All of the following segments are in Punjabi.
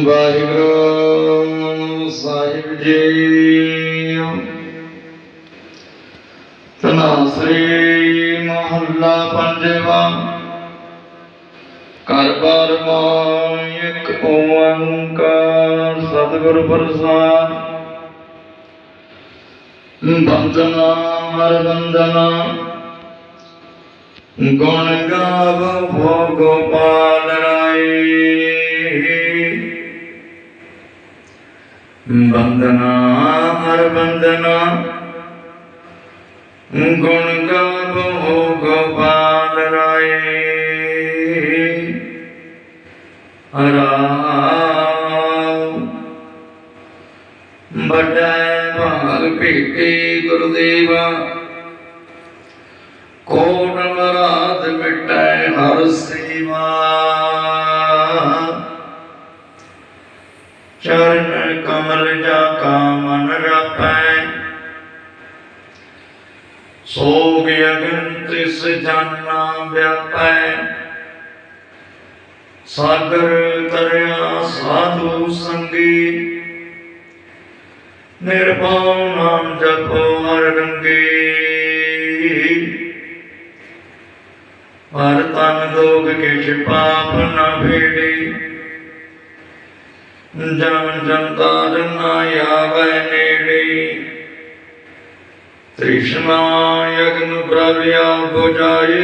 ਵਾਹਿਗੁਰੂ ਸਾਹਿਬ ਜੀ ਤਨਾਸਰੀ ਮਹੱਲਾ ਪੰਜਵਾ ਘਰ ਬਾਰ ਮਾਂ ਓੰਕਾਰ ਸਤਿਗੁਰ ਪ੍ਰਸਾਦ ਬੰਦਨਾ ਹਰ ਬੰਦਨਾ ਗੁਣ ਗਾਵ ਗੋਪਾਲ ਰਾਏ ਬੰਦਨਾ ਹਰ ਬੰਦਨਾ ਗੁਣ ਗਾਵ ਗੋਪਾਲ ਰਾਏ ਰਾਮ ਬਟੈ ਭਾਗ ਭੇਟੇ ਗੁਰਦੇਵਾ ਕੋਟ ਚਰਨ ਕਮਲ ਜਾ ਕਾ ਮਨ ਰਾਪੈ ਸੋਗ ਅਗਨ ਤਿਸ ਜਾਨਾ ਵਿਆਪੈ। ਸਾਗਰ ਤਰਿਆ ਸਾਧੂ ਸੰਗੀ। ਨਿਰਭਉ ਨਾਮ ਜਪੋ ਹਰ ਰੰਗੇ। ਹਰ ਤਨ ਦੋਗ ਕਿਛ ਪਾਪ ਨਾ ਭੇੜੇ। ਜਨ ਜਨ ਜਨਾ ਨ ਆਵੈ ਨੇੜੇ। ਤ੍ਰਿਸ਼ਨਾ ਯਗਨ ਪ੍ਰਵਿਆ 부ਜਾਏ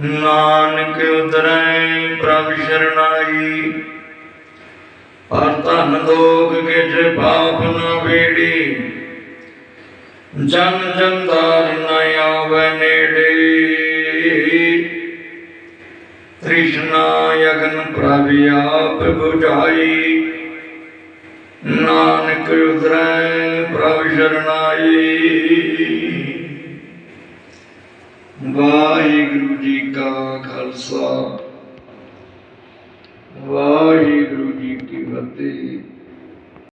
ਨਾਨਕ ਉਦਰੈ ਪ੍ਰਭ ਸ਼ਰਨਾਈ ਪਰ ਧਨ ਦੋਗ ਕਿਛ ਪਾਪ ਨ ਭੇੜੀ ਜਨ ਜੰਦਾਰ ਨ ਆਵੈ ਨੇੜੇ। ਤ੍ਰਿਸ਼ਨਾ ਯਗਨ ਪ੍ਰਭਿਆ ਪ੍ਰਭੁ ਜਾਈ। ਨਾਨਕ ਉਦਰੈ ਪ੍ਰਭ ਸ਼ਰਨਾਈ ਵਾਹਿਗੁਰੂ ਜੀ ਕਾ ਖਾਲਸਾ। ਵਾਹਿਗੁਰੂ ਜੀ ਕੀ ਫਤਿਹ।